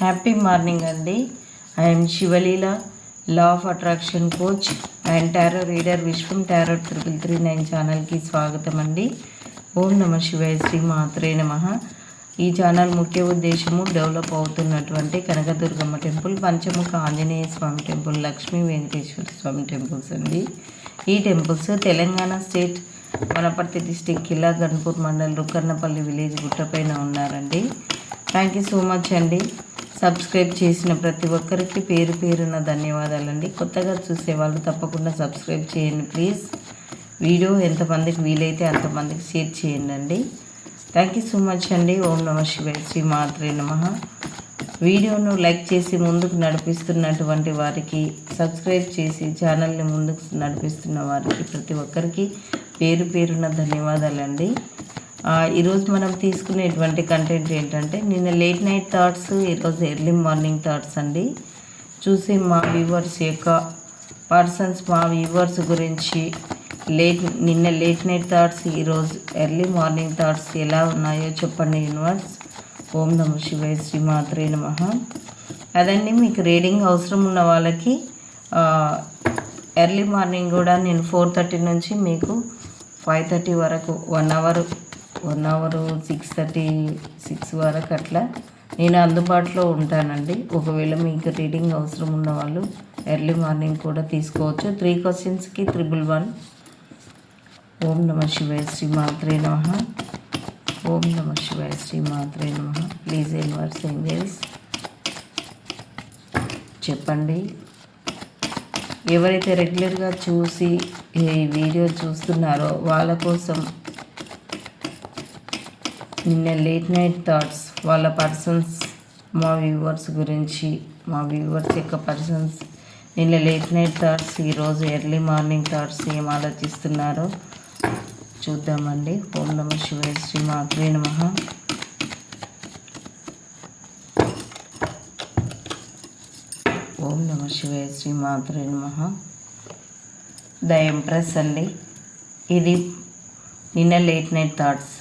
Happy morning అండి. I'm Shivaleela law of attraction coach and tarot reader Vishwam tarot triple three nine ఛానల్కి స్వాగతం అండి. ఓం నమ శివాయ శ్రీ మాత్రే నమ. ఈ ఛానల్ ముఖ్య ఉద్దేశము డెవలప్ అవుతున్నటువంటి Kanakadurgamma temple Panchamukha Anjaneya Swami temple Lakshmi Venkateshwara Swami temples అండి. ఈ temples Telangana state Wanaparthy district Kila Ghanpur mandal Rukkannapalli village గుట్టపైన ఉన్నారండి. థ్యాంక్ యూ సో మచ్ అండి. సబ్స్క్రైబ్ చేసిన ప్రతి ఒక్కరికి పేరు పేరున ధన్యవాదాలండి. కొత్తగా చూసే వాళ్ళు తప్పకుండా సబ్స్క్రైబ్ చేయండి ప్లీజ్. వీడియో ఎంతమందికి వీలైతే అంతమందికి షేర్ చేయండి అండి థ్యాంక్ యూ సో మచ్ అండి. ఓం నమ శివాయ శ్రీ మాత్రే నమ. వీడియోను లైక్ చేసి ముందుకు నడిపిస్తున్నటువంటి వారికి సబ్స్క్రైబ్ చేసి ఛానల్ని ముందుకు నడిపిస్తున్న వారికి ప్రతి ఒక్కరికి పేరు పేరున ధన్యవాదాలండి. ఈరోజు మనం తీసుకునేటువంటి కంటెంట్ ఏంటంటే నిన్న లేట్ నైట్ థాట్స్ ఈరోజు ఎర్లీ మార్నింగ్ థాట్స్ అండి. చూసి మా వ్యూవర్స్ యొక్క పర్సన్స్ మా వ్యూవర్స్ గురించి లేట్ నిన్న లేట్ నైట్ థాట్స్ ఈరోజు ఎర్లీ మార్నింగ్ థాట్స్ ఎలా ఉన్నాయో చెప్పండి యూనివర్స్ ఓం నమ శివాయ శ్రీ మాత్రే నమ. అదండి మీకు రీడింగ్ అవసరం ఉన్న వాళ్ళకి ఎర్లీ మార్నింగ్ కూడా నేను ఫోర్ థర్టీ నుంచి మీకు ఫైవ్ థర్టీ వరకు one hour one hour six thirty six వరకు అట్లా. నేను అందుబాటులో ఉంటానండి. ఒకవేళ మీకు రీడింగ్ అవసరం ఉన్న వాళ్ళు ఎర్లీ మార్నింగ్ కూడా తీసుకోవచ్చు. త్రీ క్వశ్చన్స్కి త్రిబుల్ వన్. ఓం నమ శివాయ శ్రీ మాత్రే నమ. ఓం నమ శివాయ శ్రీ మాత్రే నమ. ప్లీజ్ ఎన్వర్స్ ఏంజల్స్ చెప్పండి. ఎవరైతే రెగ్యులర్గా చూసి ఈ వీడియో చూస్తున్నారో వాళ్ళ కోసం నిన్న లేట్ నైట్ థాట్స్ వాళ్ళ పర్సన్స్ మా వ్యూవర్స్ గురించి మా వ్యూవర్స్ యొక్క పర్సన్స్ నిన్న లేట్ నైట్ థాట్స్ ఈరోజు ఎర్లీ మార్నింగ్ థాట్స్ ఏం ఆలోచిస్తున్నారో చూద్దామండి. ఓం నమ శివాయ శ్రీ మాత్రే నమ. ఓం నమ శివాయ శ్రీ మాత్రే నమ. ద ఎంప్రెస్ అండి. ఇది నిన్న late night thoughts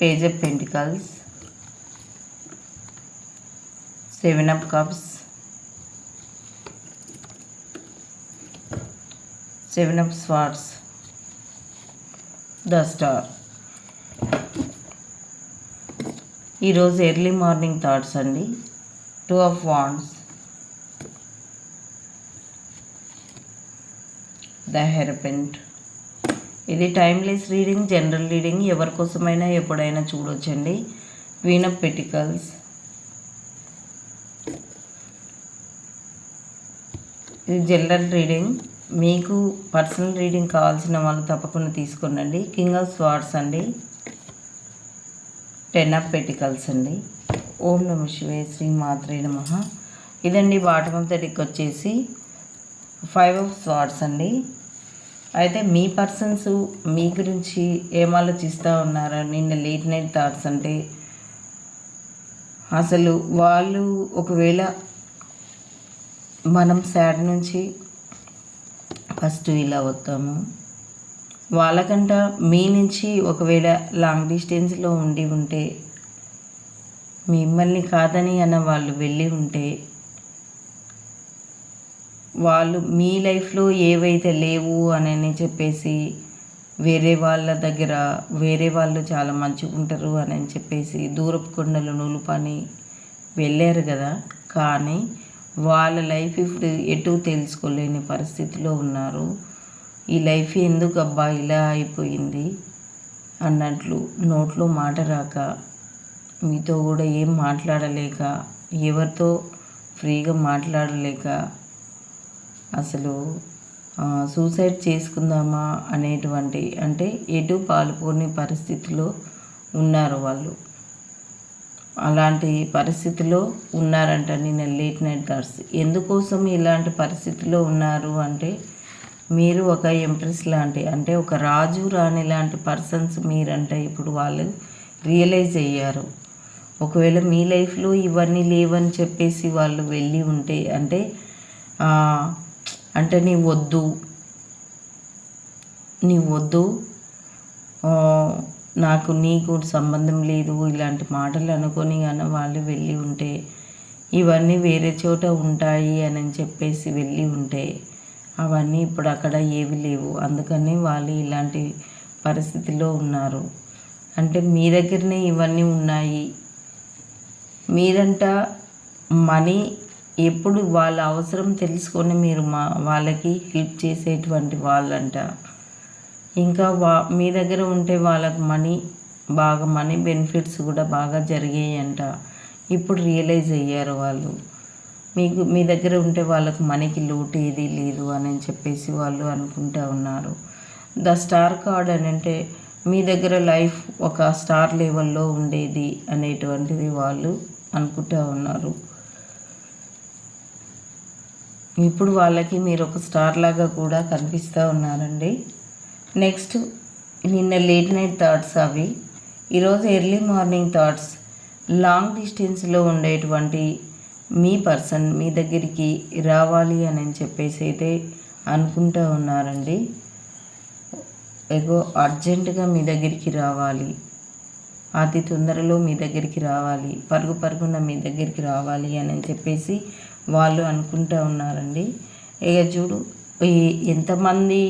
page of pentacles seven of cups seven of swords the star ఈరోజు ఎర్లీ మార్నింగ్ థాట్స్ అండి. Two of wands the hierophant ఇది టైమ్లెస్ రీడింగ్ జనరల్ రీడింగ్. ఎవరి కోసమైనా ఎప్పుడైనా చూడొచ్చండి. Queen of pentacles. ఇది జనరల్ రీడింగ్. మీకు personal reading కావాల్సిన వాళ్ళు తప్పకుండా తీసుకోండి కింగ్ ఆఫ్ స్వార్డ్స్ అండి. టెన్ ఆఫ్ పెటికల్స్ అండి. ఓం నమ శివే శ్రీ మాత్రే నమ. ఇదండి బాటమ్ ఆఫ్ ద వచ్చేసి ఫైవ్ ఆఫ్ స్వార్డ్స్ అండి. అయితే మీ పర్సన్స్ మీ గురించి ఏం ఆలోచిస్తూ ఉన్నారో? నిన్న లేట్ నైట్ థాట్స్ అంటే అసలు వాళ్ళు ఒకవేళ మనం సాడ్ నుంచి ఫస్ట్ ఇలా వస్తాము వాళ్ళకంట మీ నుంచి ఒకవేళ లాంగ్ డిస్టెన్స్లో ఉండి ఉంటే మిమ్మల్ని కాదని అన్న వాళ్ళు వెళ్ళి ఉంటే వాళ్ళు మీ లైఫ్లో ఏవైతే లేవు అని చెప్పేసి వేరే వాళ్ళ దగ్గర వేరే వాళ్ళు చాలా మంచిగా ఉంటారు అని చెప్పేసి దూరపు కొండలు నూలుపని వెళ్ళారు కదా. కానీ వాళ్ళ లైఫ్ ఇప్పుడు ఎటు తెలుసుకోలేని పరిస్థితిలో ఉన్నారు. ఈ లైఫ్ ఎందుకు అబ్బా ఇలా అయిపోయింది అన్నట్లు నోట్లో మాట రాక మీతో కూడా ఏం మాట్లాడలేక ఎవరితో ఫ్రీగా మాట్లాడలేక అసలు సూసైడ్ చేసుకుందామా అనేటువంటి అంటే ఎటు పాల్పోని పరిస్థితిలో ఉన్నారు వాళ్ళు. అలాంటి పరిస్థితిలో ఉన్నారంట నిన్న లేట్ నైట్ గర్స్ ఎందుకోసం ఇలాంటి పరిస్థితిలో ఉన్నారు అంటే మీరు ఒక ఎంప్రెస్ లాంటి అంటే ఒక రాజు రాణి లాంటి పర్సన్స్ మీరంటే ఇప్పుడు వాళ్ళు రియలైజ్ అయ్యారు. ఒకవేళ మీ లైఫ్లో ఇవన్నీ లేవని చెప్పేసి వాళ్ళు వెళ్ళి ఉంటే అంటే అంటే నీ వద్దు. నీ వద్దు. నాకు నీకు సంబంధం లేదు. ఇలాంటి మాటలు అనుకొని కానీ వాళ్ళు వెళ్ళి ఉంటే ఇవన్నీ వేరే చోట ఉంటాయి అని చెప్పేసి వెళ్ళి ఉంటే అవన్నీ ఇప్పుడు అక్కడ ఏవి లేవు. అందుకని వాళ్ళు ఇలాంటి పరిస్థితిలో ఉన్నారు. అంటే మీ దగ్గరనే ఇవన్నీ ఉన్నాయి. మీరంట మనీ ఎప్పుడు వాళ్ళ అవసరం తెలుసుకొని మీరు మా వాళ్ళకి హెల్ప్ చేసేటువంటి వాళ్ళంట. ఇంకా వా మీ దగ్గర ఉంటే వాళ్ళకి మనీ బాగా మనీ బెనిఫిట్స్ కూడా బాగా జరిగాయంట. ఇప్పుడు రియలైజ్ అయ్యారు వాళ్ళు. మీకు మీ దగ్గర ఉంటే వాళ్ళకు మనీకి లోటు ఏది లేదు అని చెప్పేసి వాళ్ళు అనుకుంటూ ఉన్నారు. ద స్టార్ కార్డ్ అని అంటే మీ దగ్గర లైఫ్ ఒక స్టార్ లెవెల్లో ఉండేది అనేటువంటిది వాళ్ళు అనుకుంటూ ఉన్నారు. ఇప్పుడు వాళ్ళకి మీరు ఒక స్టార్ లాగా కూడా కనిపిస్తూ ఉన్నారండి. నెక్స్ట్ నిన్న లేట్ నైట్ థాట్స్ అవి. ఈరోజు ఎర్లీ మార్నింగ్ థాట్స్. లాంగ్ డిస్టెన్స్లో ఉండేటువంటి మీ పర్సన్ మీ దగ్గరికి రావాలి అని చెప్పేసి అయితే అనుకుంటూ ఉన్నారండి. ఎగో అర్జెంటుగా మీ దగ్గరికి రావాలి. అతి తొందరలో మీ దగ్గరికి రావాలి. పరుగు పరుగున మీ దగ్గరికి రావాలి అని చెప్పేసి వాళ్ళు అనుకుంటూ ఉన్నారండి. ఇక చూడు ఈ ఎంతమంది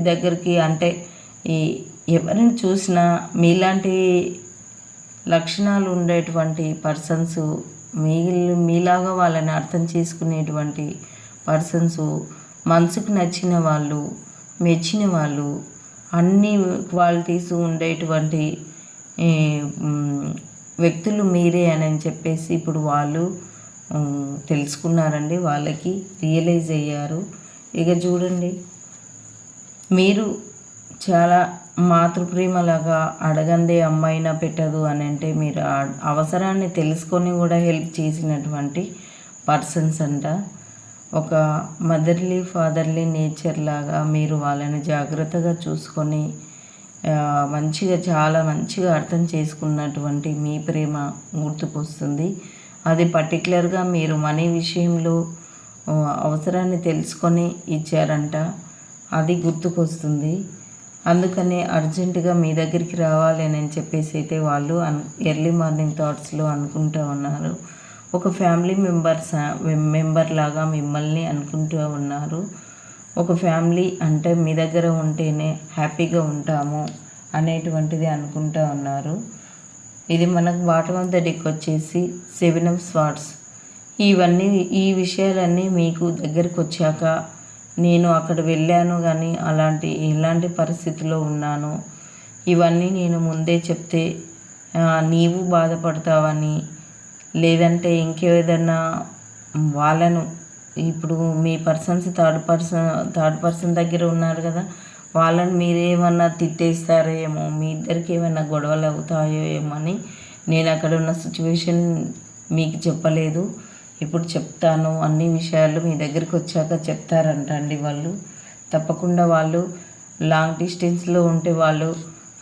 దగ్గరికి అంటే ఈ ఎవరిని చూసినా మీలాంటి లక్షణాలు ఉండేటువంటి పర్సన్స్ మీ మీలాగా వాళ్ళని అర్థం చేసుకునేటువంటి పర్సన్స్ మనసుకు నచ్చిన వాళ్ళు మెచ్చిన వాళ్ళు అన్ని క్వాలిటీస్ ఉండేటువంటి వ్యక్తులు మీరే అని చెప్పేసి ఇప్పుడు వాళ్ళు తెలుసుకున్నారండి. వాళ్ళకి రియలైజ్ అయ్యారు. ఇక చూడండి. మీరు చాలా మాతృప్రేమలాగా అడగందే అమ్మాయినా పెట్టదు అని అంటే మీరు అవసరాన్ని తెలుసుకొని కూడా హెల్ప్ చేసినటువంటి పర్సన్స్ అంట. ఒక మదర్లీ ఫాదర్లీ నేచర్ లాగా మీరు వాళ్ళని జాగ్రత్తగా చూసుకొని మంచిగా చాలా మంచిగా అర్థం చేసుకున్నటువంటి మీ ప్రేమ గుర్తుకొస్తుంది. అది పర్టికులర్గా మీరు మనీ విషయంలో అవసరాన్ని తెలుసుకొని ఇచ్చారంట. అది గుర్తుకొస్తుంది. అందుకనే అర్జెంటుగా మీ దగ్గరికి రావాలి అని చెప్పేసి అయితే వాళ్ళు అన్ ఎర్లీ మార్నింగ్ థాట్స్లో అనుకుంటూ ఉన్నారు. ఒక ఫ్యామిలీ మెంబర్స్ మెంబర్ లాగా మిమ్మల్ని అనుకుంటూ ఉన్నారు. ఒక ఫ్యామిలీ అంటే మీ దగ్గర ఉంటేనే హ్యాపీగా ఉంటాము అనేటువంటిది అనుకుంటూ ఉన్నారు. ఇది మనకు బాటమ్ ఆఫ్ ద డెక్ వచ్చేసి సెవెన్ ఆఫ్ స్వాట్స్ ఇవన్నీ ఈ విషయాలన్నీ మీకు దగ్గరికి వచ్చాక నేను అక్కడ వెళ్ళాను కానీ అలాంటి ఎలాంటి పరిస్థితిలో ఉన్నాను. ఇవన్నీ నేను ముందే చెప్తే నీవు బాధపడతావని లేదంటే ఇంకేదన్నా వాళ్ళను ఇప్పుడు మీ persons third person third person దగ్గర ఉన్నారు కదా వాళ్ళని మీరేమన్నా తిట్టేస్తారేమో మీ ఇద్దరికి ఏమైనా గొడవలు అవుతాయో ఏమో అని నేను అక్కడ ఉన్న సిచ్యువేషన్ మీకు చెప్పలేదు. ఇప్పుడు చెప్తాను. అన్ని విషయాలు మీ దగ్గరికి వచ్చాక చెప్తారంట అండి వాళ్ళు. తప్పకుండా వాళ్ళు లాంగ్ డిస్టెన్స్లో ఉంటే వాళ్ళు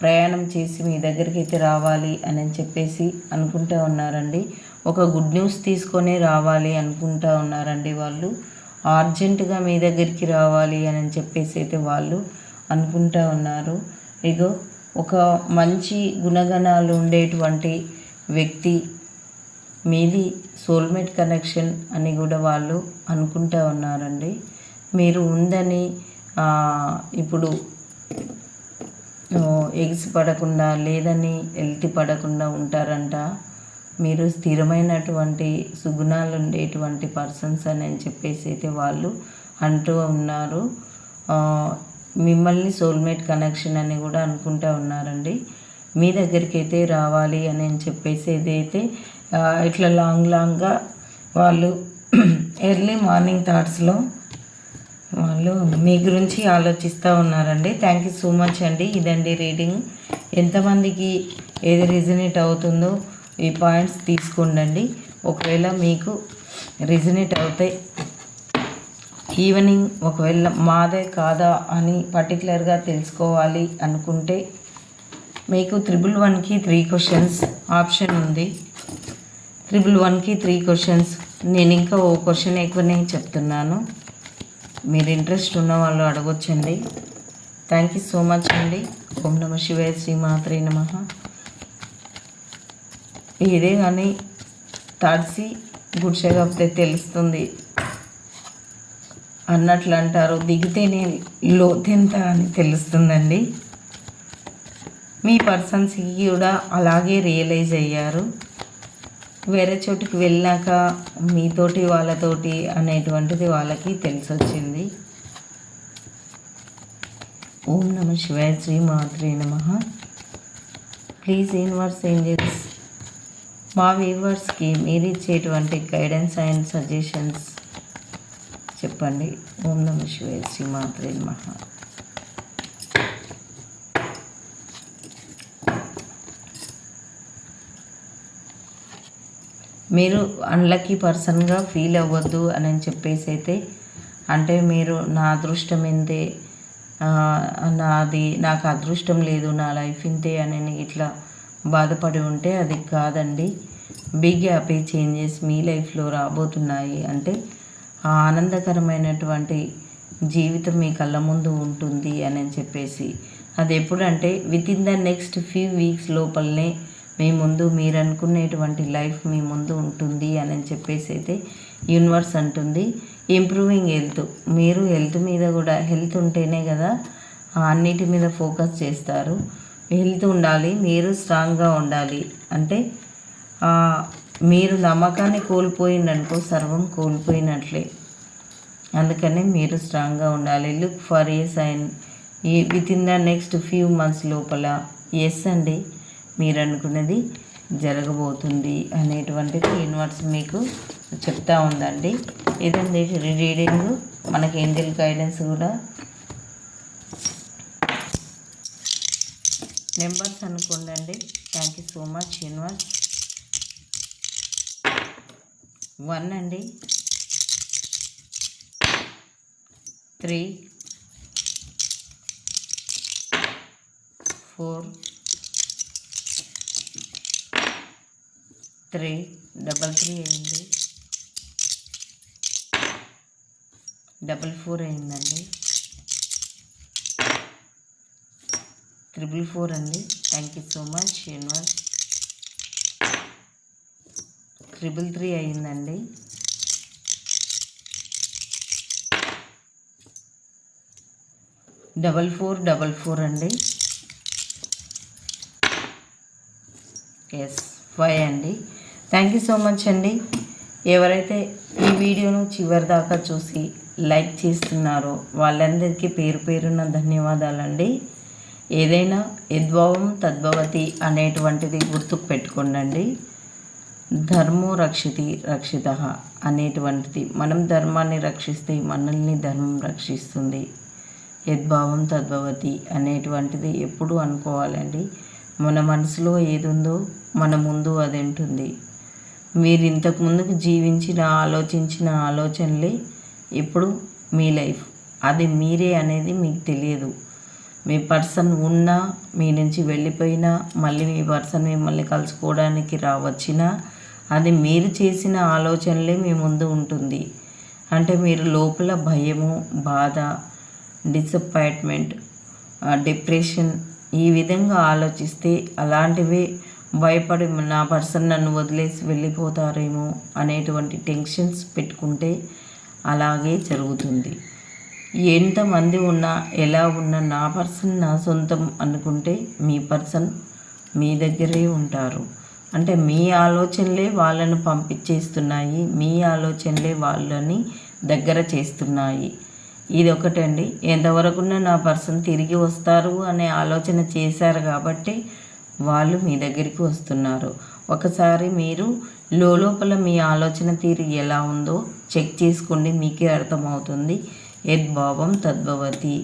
ప్రయాణం చేసి మీ దగ్గరికి అయితే రావాలి అని చెప్పేసి అనుకుంటూ ఉన్నారండి. ఒక గుడ్ న్యూస్ తీసుకొని రావాలి అనుకుంటూ ఉన్నారండి వాళ్ళు. అర్జెంటుగా మీ దగ్గరికి రావాలి అని చెప్పేసి అయితే వాళ్ళు అనుకుంటూ ఉన్నారు. ఇగో ఒక మంచి గుణగణాలు ఉండేటువంటి వ్యక్తి మీది సోల్మేట్ కనెక్షన్ అని కూడా వాళ్ళు అనుకుంటూ ఉన్నారండి. మీరు ఉందని ఇప్పుడు ఎగిసి పడకుండా లేదని ఎల్తి పడకుండా ఉంటారంట. మీరు స్థిరమైనటువంటి సుగుణాలు ఉండేటువంటి పర్సన్స్ అని చెప్పేసి అయితే వాళ్ళు అంటూ ఉన్నారు. మిమ్మల్ని సోల్మేట్ కనెక్షన్ అని కూడా అనుకుంటూ ఉన్నారండి. మీ దగ్గరికి అయితే రావాలి అని చెప్పేసి ఏదైతే ఇట్లా లాంగ్ లాంగ్గా వాళ్ళు ఎర్లీ మార్నింగ్ థాట్స్లో వాళ్ళు మీ గురించి ఆలోచిస్తూ ఉన్నారండి. థ్యాంక్ యూ సో మచ్ అండి. ఇదండి రీడింగ్ ఎంతమందికి ఏది రిజనేట్ అవుతుందో ఈ పాయింట్స్ తీసుకోండి ఒకవేళ మీకు రిజనేట్ అవుతాయి ఈవినింగ్ ఒకవేళ మాదే కాదా అని పర్టికులర్గా తెలుసుకోవాలి అనుకుంటే మీకు త్రిబుల్ వన్కి త్రీ క్వశ్చన్స్ ఆప్షన్ ఉంది. త్రిబుల్ వన్కి త్రీ క్వశ్చన్స్. నేను ఇంకా ఓ క్వశ్చన్ ఎక్కువనే చెప్తున్నాను. మీరు ఇంట్రెస్ట్ ఉన్న వాళ్ళు అడగొచ్చండి. థ్యాంక్ యూ సో మచ్ అండి. ఓం నమ శివాయ శ్రీమాత్రే నమ. ఇదే కానీ తడిసి గుడిసెగప్తే తెలుస్తుంది. అన్నట్లు అంటారు దిగితేనే లోతెంత అని తెలుస్తుందండి. మీ పర్సన్స్కి కూడా అలాగే రియలైజ్ అయ్యారు. వేరే చోటుకి వెళ్ళాక మీతోటి వాళ్ళతోటి అనేటువంటిది వాళ్ళకి తెలిసొచ్చింది. ఓం నమ శివాయ శ్రీ మాత్రే నమ. ప్లీజ్ యూనివర్స్ ఏంజల్స్ మా వ్యూవర్స్కి మీరు ఇచ్చేటువంటి గైడెన్స్ అండ్ సజెషన్స్ చెప్పండి. ఓం నమ శివే శ్రీమాత్రే మాత్రే మీరు అన్లక్కీ పర్సన్గా ఫీల్ అవ్వద్దు అని చెప్పేసి అయితే అంటే మీరు నా అదృష్టం ఎంతే నాది నాకు అదృష్టం లేదు నా లైఫ్ ఇంతే అని ఇట్లా బాధపడి ఉంటే అది కాదండి. బిగ్ హ్యాపీ చేంజెస్ మీ లైఫ్లో రాబోతున్నాయి. అంటే ఆ ఆనందకరమైనటువంటి జీవితం మీ కళ్ళ ముందు ఉంటుంది అని చెప్పేసి. అది ఎప్పుడంటే within the next few weeks లోపలనే మీ ముందు మీరు అనుకునేటువంటి లైఫ్ మీ ముందు ఉంటుంది అని చెప్పేసి అయితే యూనివర్స్ అంటుంది. ఇంప్రూవింగ్ హెల్త్ మీరు హెల్త్ మీద కూడా హెల్త్ ఉంటేనే కదా అన్నిటి మీద ఫోకస్ చేస్తారు. హెల్త్ ఉండాలి మీరు స్ట్రాంగ్గా ఉండాలి. అంటే మీరు నమ్మకాన్ని కోల్పోయిందనుకో సర్వం కోల్పోయినట్లే. అందుకనే మీరు స్ట్రాంగ్గా ఉండాలి. Look for a sign. ఈ within the next few months లోపల ఎస్ అండి. మీరు అనుకున్నది జరగబోతుంది అనేటువంటిది యూనివర్స్ మీకు చెప్తా ఉందండి. ఇదండి రీడింగ్. మనకి ఏంజల్ గైడెన్స్ కూడా నెంబర్స్ అనుకోండి thank you so much universe one అండి. Three. Four. Three. Double three అయింది. డబల్ ఫోర్ అయిందండి. త్రిబుల్ ఫోర్ అండి. Thank you so much universe triple three అయిందండి. డబల్ ఫోర్ డబల్ ఫోర్ అండి. ఎస్ ఫైవ్ అండి. Thank you so much అండి. ఎవరైతే ఈ వీడియోను చివరి దాకా చూసి లైక్ చేస్తున్నారో వాళ్ళందరికీ పేరు పేరున్న ధన్యవాదాలండి. ఏదైనా యద్భావం తద్భవతి అనేటువంటిది గుర్తుకు పెట్టుకోండి ధర్మో రక్షితి రక్షిత అనేటువంటిది. మనం ధర్మాన్ని రక్షిస్తే మనల్ని ధర్మం రక్షిస్తుంది. యద్భావం తద్భవతి అనేటువంటిది ఎప్పుడు అనుకోవాలండి. మన మనసులో ఏదుందో మన ముందు అది ఉంటుంది. మీరు ఇంతకు ముందుకు జీవించిన ఆలోచించిన ఆలోచనలే ఇప్పుడు మీ లైఫ్. అది మీరే అనేది మీకు తెలియదు. మీ పర్సన్ ఉన్నా మీ నుంచి వెళ్ళిపోయినా మళ్ళీ మీ పర్సన్ మిమ్మల్ని కలుసుకోవడానికి రావచ్చినా అది మీరు చేసిన ఆలోచనలే మీ ముందు ఉంటుంది. అంటే మీరు లోపల భయము బాధ డిసప్పాయింట్మెంట్ డిప్రెషన్ ఈ విధంగా ఆలోచిస్తే అలాంటివే భయపడి నా పర్సన్ నన్ను వదిలేసి వెళ్ళిపోతారేమో అనేటువంటి టెన్షన్స్ పెట్టుకుంటే అలాగే జరుగుతుంది. ఎంతమంది ఉన్నా ఎలా ఉన్నా నా పర్సన్ నా సొంతం అనుకుంటే మీ పర్సన్ మీ దగ్గరే ఉంటారు. అంటే మీ ఆలోచనలే వాళ్ళను పంపించేస్తున్నాయి మీ ఆలోచనలే వాళ్ళని దగ్గర చేస్తున్నాయి. ఇది ఒకటండి ఎంతవరకు నా పర్సన్ తిరిగి వస్తారు అనే ఆలోచన చేశారు కాబట్టి వాళ్ళు మీ దగ్గరికి వస్తున్నారు. ఒకసారి మీరు లోపల మీ ఆలోచన తీరు ఎలా ఉందో చెక్ చేసుకోండి మీకే అర్థమవుతుంది. యద్భావం తద్భవతి.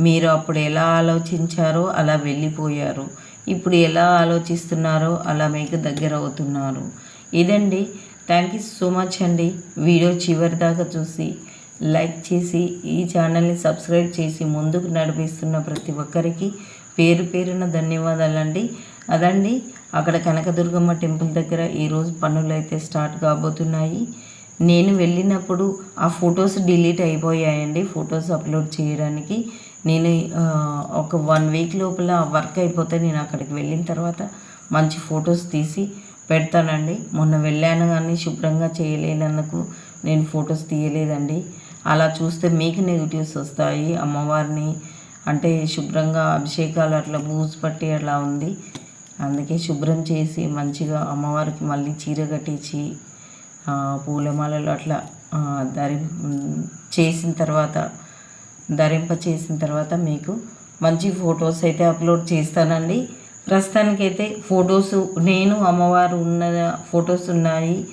మీరు అప్పుడు ఎలా ఆలోచించారో అలా వెళ్ళిపోయారు. ఇప్పుడు ఎలా ఆలోచిస్తున్నారో అలా మీకు దగ్గర అవుతున్నారు. ఇదండి. థ్యాంక్ యూ సో మచ్ అండి. వీడియో చివరి దాకా చూసి లైక్ చేసి ఈ ఛానల్ని సబ్స్క్రైబ్ చేసి ముందుకు నడిపిస్తున్న ప్రతి ఒక్కరికి పేరు పేరున ధన్యవాదాలండి. అదండి. అక్కడ కనకదుర్గమ్మ టెంపుల్ దగ్గర ఈరోజు పనులు అయితే స్టార్ట్ కాబోతున్నాయి. నేను వెళ్ళినప్పుడు ఆ ఫొటోస్ డిలీట్ అయిపోయాయండి ఫొటోస్ అప్లోడ్ చేయడానికి. నేను ఒక వన్ వీక్ లోపల వర్క్ అయిపోతే నేను అక్కడికి వెళ్ళిన తర్వాత మంచి ఫొటోస్ తీసి పెడతానండి. మొన్న వెళ్ళాను కానీ శుభ్రంగా చేయలేనందుకు నేను ఫొటోస్ తీయలేదండి. అలా చూస్తే మీకు నెగిటివ్స్ వస్తాయి. అమ్మవారిని అంటే శుభ్రంగా అభిషేకాలు అట్లా బూజు పట్టి అట్లా ఉంది. అందుకే శుభ్రం చేసి మంచిగా అమ్మవారికి మళ్ళీ చీర కట్టించి పూలమాలలు అట్లా దరి చేసిన తర్వాత ధరింప చేసిన తర్వాత మీకు మంచి ఫొటోస్ అయితే అప్లోడ్ చేస్తానండి. ప్రస్తుతానికైతే ఫొటోస్ నేను అమ్మవారు ఉన్న ఫొటోస్ ఉన్నాయి.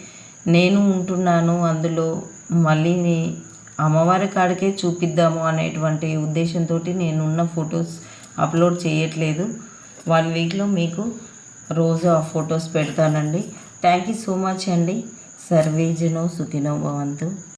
నేను ఉంటున్నాను. అందులో మళ్ళీ అమ్మవారి కాడికే చూపిద్దాము అనేటువంటి ఉద్దేశంతో నేను ఉన్న ఫొటోస్ అప్లోడ్ చేయట్లేదు. వన్ వీక్లో మీకు రోజు ఆ ఫొటోస్ పెడతానండి. థ్యాంక్ యూ సో మచ్ అండి. సర్వేజనో సుఖినో భవంతు.